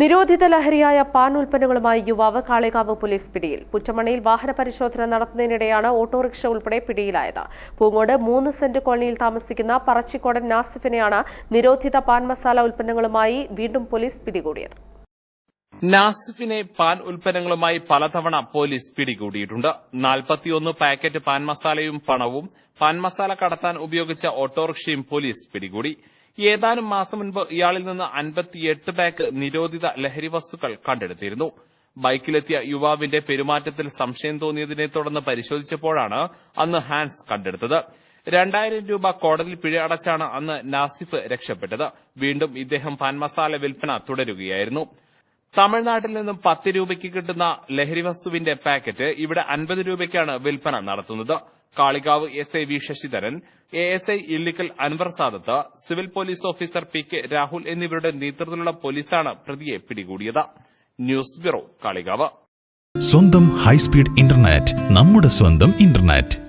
നിരോധിത ലഹരിയായ പാൻ ഉൽപ്പന്നങ്ങളുമായി യുവാവ് കാളികാവ് പോലീസ് പിടിയിൽ. പുറ്റമണയിൽ വാഹന പരിശോധന നടത്തുന്നതിനിടെയാണ് ഓട്ടോറിക്ഷ ഉൾപ്പെടെ പിടിയിലായത്. പൂങ്ങോട് മൂന്ന് സെന്റ് കോളനിയിൽ താമസിക്കുന്ന പറച്ചിക്കോടൻ നാസിഫിനെയാണ് നിരോധിത പാൻ മസാല ഉൽപ്പന്നങ്ങളുമായി വീണ്ടും പോലീസ് പിടികൂടിയത്. നാസിഫിനെ പാൻ ഉൽപ്പന്നങ്ങളുമായി പലതവണ പോലീസ് പിടികൂടിയിട്ടുണ്ട്. നാൽപ്പത്തിയൊന്ന് പാക്കറ്റ് പാൻ മസാലയും പണവും പാൻ മസാല കടത്താൻ ഉപയോഗിച്ച ഓട്ടോറിക്ഷയും പോലീസ് പിടികൂടി. ഏതാനും മാസം മുൻപ് ഇയാളിൽ നിന്ന് അൻപത്തിയെട്ട് പാക്ക് നിരോധിത ലഹരി വസ്തുക്കൾ കണ്ടെടുത്തിരുന്നു. ബൈക്കിലെത്തിയ യുവാവിന്റെ പെരുമാറ്റത്തിൽ സംശയം തോന്നിയതിനെ തുടർന്ന് പരിശോധിച്ചപ്പോഴാണ് അന്ന് ഹാൻസ് കണ്ടെടുത്തത്. രണ്ടായിരം രൂപ കോടതി പിഴ അടച്ചാണ് അന്ന് നാസിഫ് രക്ഷപ്പെട്ടത്. വീണ്ടും ഇദ്ദേഹം പാൻ മസാല വിൽപ്പന തുടരുകയായിരുന്നു. തമിഴ്നാട്ടിൽ നിന്നും പത്ത് രൂപയ്ക്ക് കിട്ടുന്ന ലഹരി വസ്തുവിന്റെ പാക്കറ്റ് ഇവിടെ അൻപത് രൂപയ്ക്കാണ് വിൽപ്പന നടത്തുന്നത്. Kalikavu S I V Sasidharan A S I Illikkal Anwar Sadath civil police officer P K Rahul എന്നിവരുടെ നേതൃത്വത്തിലുള്ള പോലീസാണ് പ്രതിയെ പിടികൂടിയത്. News bureau Kalikavu. സ്വന്തം ഹൈസ്പീഡ് ഇന്റർനെറ്റ് നമ്മുടെ സ്വന്തം ഇന്റർനെറ്റ്.